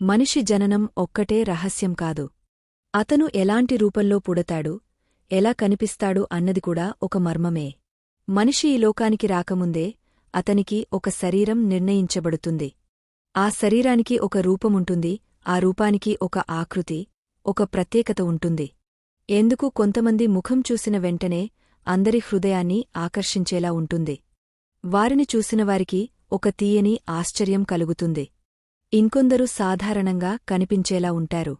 మనిషి జననం ఒక్కటే రహస్యం కాదు. అతను ఎలాంటి రూపంలో పుడతాడు ఎలా కనిపిస్తాడు అన్నది కూడా ఒక మర్మమే. మనిషి ఈ లోకానికి రాకముందే అతనికి ఒక శరీరం నిర్ణయించబడుతుంది. ఆ శరీరానికి ఒక రూపముంటుంది ఆ రూపానికి ఒక ఆకృతి ఒక ప్రత్యేకత ఉంటుంది. ఎందుకు కొంతమంది ముఖం చూసిన వెంటనే అందరి హృదయాన్ని ఆకర్షించేలా ఉంటుంది. వారిని చూసినవారికి ఒక తీయని ఆశ్చర్యం కలుగుతుంది. ఇంకొందరు సాధారణంగా కనిపించేలా ఉంటారు.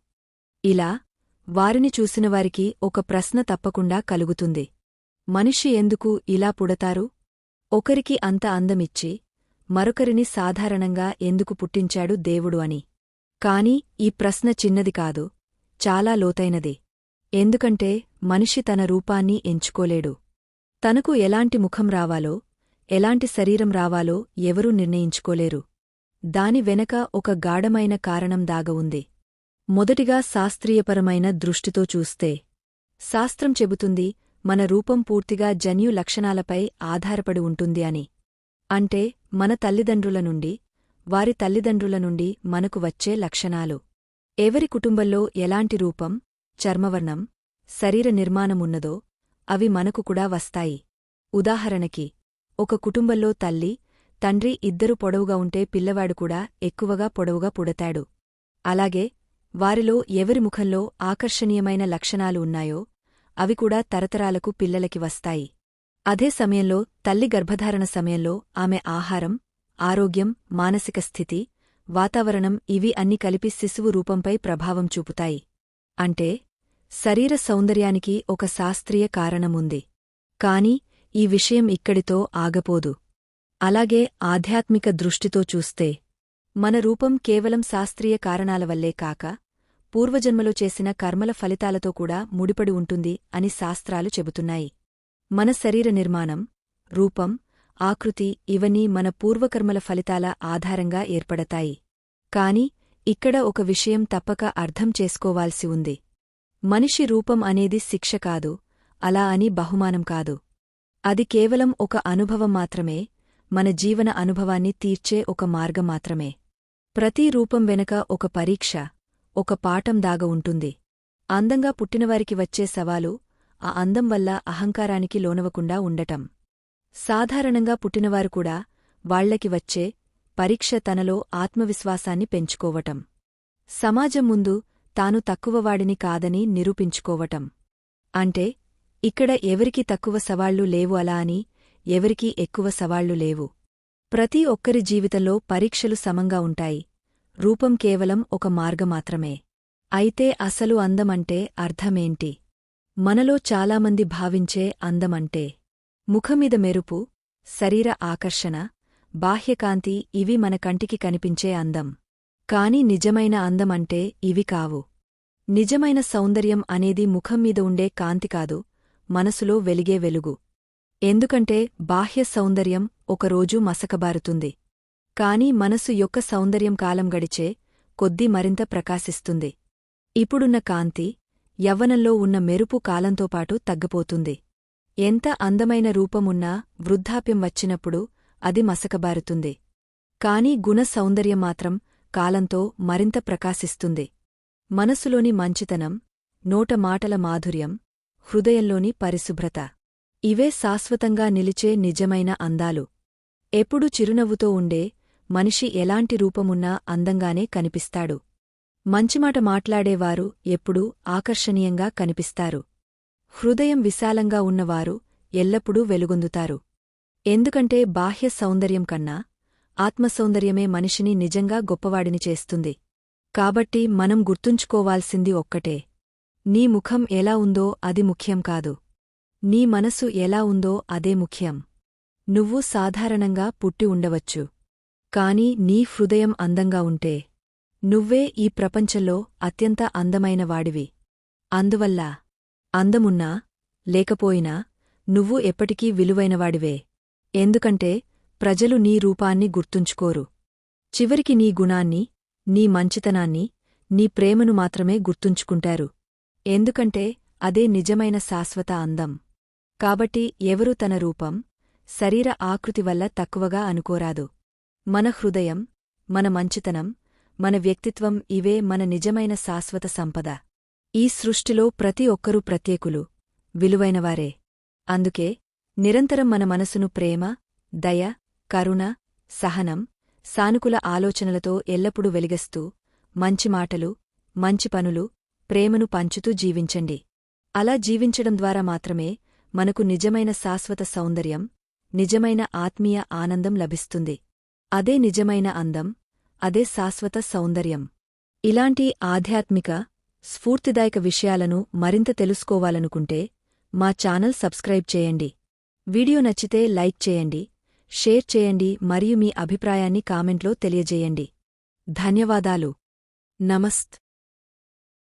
ఇలా వారిని చూసినవారికి ఒక ప్రశ్న తప్పకుండా కలుగుతుంది. మనిషి ఎందుకు ఇలా పుడతారు? ఒకరికి అంత అందమిచ్చి మరొకరిని సాధారణంగా ఎందుకు పుట్టించాడు దేవుడు అని. కాని ఈ ప్రశ్న చిన్నది కాదు చాలా లోతైనది. ఎందుకంటే మనిషి తన రూపాన్ని ఎంచుకోలేడు. తనకు ఎలాంటి ముఖం రావాలో ఎలాంటి శరీరం రావాలో ఎవరూ నిర్ణయించుకోలేరు. దాని వెనక ఒక గాఢమైన కారణం దాగవుంది మొదటిగా శాస్త్రీయపరమైన దృష్టితో చూస్తే శాస్త్రం చెబుతుంది మన రూపం పూర్తిగా జన్యు లక్షణాలపై ఆధారపడి ఉంటుంది అని. అంటే మన తల్లిదండ్రుల నుండి వారి తల్లిదండ్రుల నుండి మనకు వచ్చే లక్షణాలు. ఎవరి కుటుంబంలో ఎలాంటి రూపం చర్మవర్ణం శరీర నిర్మాణమున్నదో అవి మనకు కూడా వస్తాయి. ఉదాహరణకి ఒక కుటుంబంలో తల్లి తండ్రి ఇద్దరు పొడవుగా ఉంటే పిల్లవాడు కూడా ఎక్కువగా పొడవుగా పుడతాడు. అలాగే వారిలో ఎవరి ముఖంలో ఆకర్షణీయమైన లక్షణాలు ఉన్నాయో అవి కూడా తరతరాలకు పిల్లలకి వస్తాయి. అదే సమయంలో తల్లి గర్భధారణ సమయంలో ఆమె ఆహారం ఆరోగ్యం మానసిక స్థితి వాతావరణం ఇవి అన్ని కలిపి శిశువు రూపంపై ప్రభావం చూపుతాయి. అంటే శరీర సౌందర్యానికి ఒక శాస్త్రీయ కారణముంది. కాని ఈ విషయం ఇక్కడితో ఆగపోదు. అలాగే ఆధ్యాత్మిక దృష్టితో చూస్తే మన రూపం కేవలం శాస్త్రీయ కారణాల వల్లే కాక పూర్వజన్మలో చేసిన కర్మల ఫలితాలతో కూడా ముడిపడి ఉంటుంది అని శాస్త్రాలు చెబుతున్నాయి. మన శరీర నిర్మాణం రూపం ఆకృతి ఇవన్నీ మన పూర్వకర్మల ఫలితాల ఆధారంగా ఏర్పడతాయి. కాని ఇక్కడ ఒక విషయం తప్పక అర్థం చేసుకోవాల్సి ఉంది. మనిషి రూపం అనేది శిక్ష కాదు అలా అని బహుమానం కాదు. అది కేవలం ఒక అనుభవం మాత్రమే మన జీవన అనుభవాన్ని తీర్చే ఒక మార్గం మాత్రమే. ప్రతి రూపం వెనక ఒక పరీక్ష ఒక పాఠం దాగ ఉంటుంది. అందంగా పుట్టినవారికి వచ్చే సవాలు ఆ అందం వల్ల అహంకారానికి లోనవకుండా ఉండటం. సాధారణంగా పుట్టినవారు కూడా వాళ్ళకి వచ్చే పరీక్ష తనలో ఆత్మవిశ్వాసాన్ని పెంచుకోవటం. సమాజం ముందు తాను తక్కువవాడిని కాదని నిరూపించుకోవటం. అంటే ఇక్కడ ఎవరికి తక్కువ సవాళ్ళు లేవు అలా అని ఎవరికీ ఎక్కువ సవాళ్ళు లేవు. ప్రతి ఒక్కరి జీవితంలో పరీక్షలు సమంగా ఉంటాయి. రూపం కేవలం ఒక మార్గమాత్రమే అయితే అసలు అందమంటే అర్థమేంటి? మనలో చాలామంది భావించే అందమంటే. ముఖమీద మెరుపు శరీర ఆకర్షణ బాహ్యకాంతి ఇవి మన కంటికి కనిపించే అందం. కాని నిజమైన అందమంటే ఇవి కావు. నిజమైన సౌందర్యం అనేది ముఖం మీద ఉండే కాంతి కాదు మనసులో వెలిగే వెలుగు. ఎందుకంటే బాహ్య సౌందర్యం ఒకరోజు మసకబారుతుంది. కాని మనసు యొక్క సౌందర్యం కాలం గడిచే కొద్ది మరింత ప్రకాశిస్తుంది. ఇప్పుడున్న కాంతి యవ్వనంలో ఉన్న మెరుపు కాలంతోపాటు తగ్గపోతుంది. ఎంత అందమైన రూపమున్నా వృద్ధాప్యం వచ్చినప్పుడు అది మసకబారుతుంది. కాని గుణ సౌందర్యం మాత్రం కాలంతో మరింత ప్రకాశిస్తుంది. మనసులోని మంచితనం నోట మాటల మాధుర్యం హృదయంలోని పరిశుభ్రత. ఇవే శాశ్వతంగా నిలిచే నిజమైన అందాలు. ఎప్పుడు చిరునవ్వుతో ఉండే మనిషి ఎలాంటి రూపమున్నా అందంగానే కనిపిస్తాడు. మంచిమాట మాట్లాడేవారు ఎప్పుడూ ఆకర్షణీయంగా కనిపిస్తారు. హృదయం విశాలంగా ఉన్నవారు ఎల్లప్పుడూ వెలుగొందుతారు. ఎందుకంటే బాహ్య సౌందర్యం కన్నా ఆత్మసౌందర్యమే మనిషిని నిజంగా గొప్పవాడిని చేస్తుంది. కాబట్టి మనం గుర్తుంచుకోవాల్సింది ఒక్కటే. నీ ముఖం ఎలా ఉందో అది ముఖ్యం కాదు. నీ మనసు ఎలా ఉందో అదే ముఖ్యం. నువ్వు సాధారణంగా పుట్టి ఉండవచ్చు. కాని నీ హృదయం అందంగా ఉంటే. నువ్వే ఈ ప్రపంచంలో అత్యంత అందమైన వాడివి. అందువల్ల అందమున్నా లేకపోయినా నువ్వు ఎప్పటికీ విలువైనవాడివే ఎందుకంటే ప్రజలు నీ రూపాన్ని గుర్తుంచుకోరు. చివరికి నీ గుణాన్ని నీ మంచితనాన్ని నీ ప్రేమను మాత్రమే గుర్తుంచుకుంటారు. ఎందుకంటే అదే నిజమైన శాశ్వత అందం. కాబట్టి ఎవరు తన రూపం శరీర ఆకృతి వల్ల తక్కువగా అనుకోరాదు. మన హృదయం మన మంచితనం మన వ్యక్తిత్వం ఇవే మన నిజమైన శాశ్వత సంపద. ఈ సృష్టిలో ప్రతి ఒక్కరూ ప్రత్యేకులు విలువైనవారే. అందుకే నిరంతరం మన మనసును ప్రేమ దయ కరుణ సహనం సానుకూల ఆలోచనలతో ఎల్లప్పుడూ వెలిగస్తూ మంచి మాటలు మంచి పనులు ప్రేమను పంచుతూ జీవించండి. అలా జీవించడం ద్వారా మాత్రమే మనకు నిజమైన శాశ్వత సౌందర్యం నిజమైన ఆత్మీయ ఆనందం లభిస్తుంది. అదే నిజమైన అందం అదే శాశ్వత సౌందర్యం. ఇలాంటి ఆధ్యాత్మిక స్ఫూర్తిదాయక విషయాలను మరింత తెలుసుకోవాలనుకుంటే మా ఛానల్ సబ్స్క్రైబ్ చేయండి. వీడియో నచ్చితే లైక్ చేయండి షేర్ చేయండి మరియు మీ అభిప్రాయాన్ని కామెంట్లో తెలియజేయండి. ధన్యవాదాలు. నమస్త్.